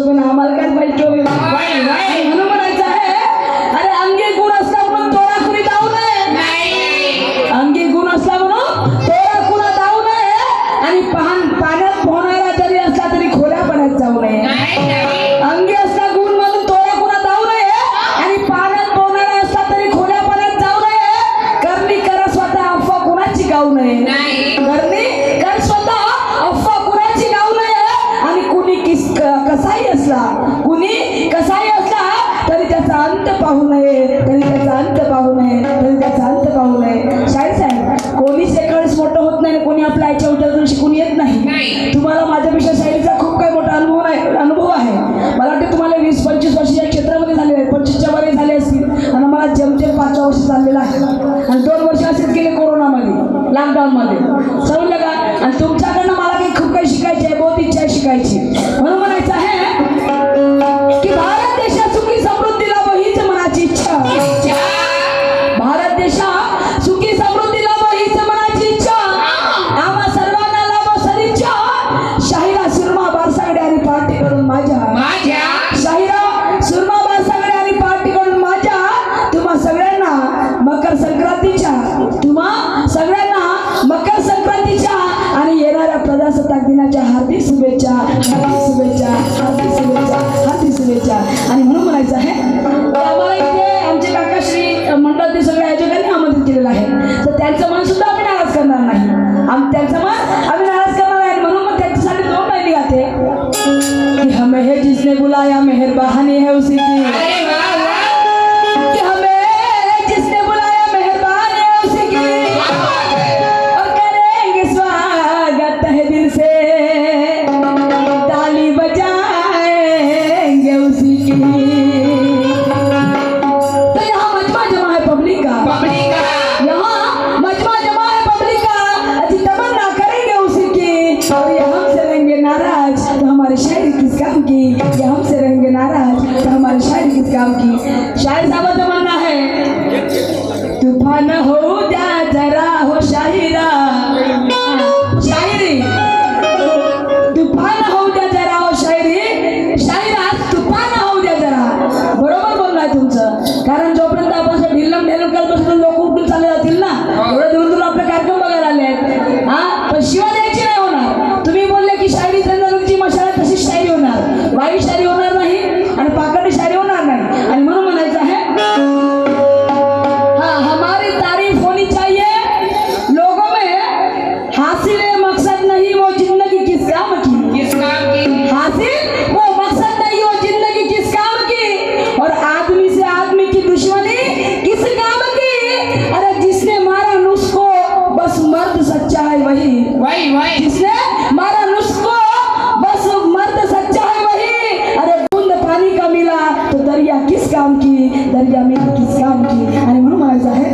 চলবে আমার কাজ বাড়ি চলবে वर्ष चाललेलं आहे. आणि दोन वर्ष असेच गेले कोरोनामध्ये लॉकडाऊनमध्ये समजलं का? आणि तुमच्या बुलाया मेहरबानी है उसी ndani ya mimi kisangi, alimruma mama is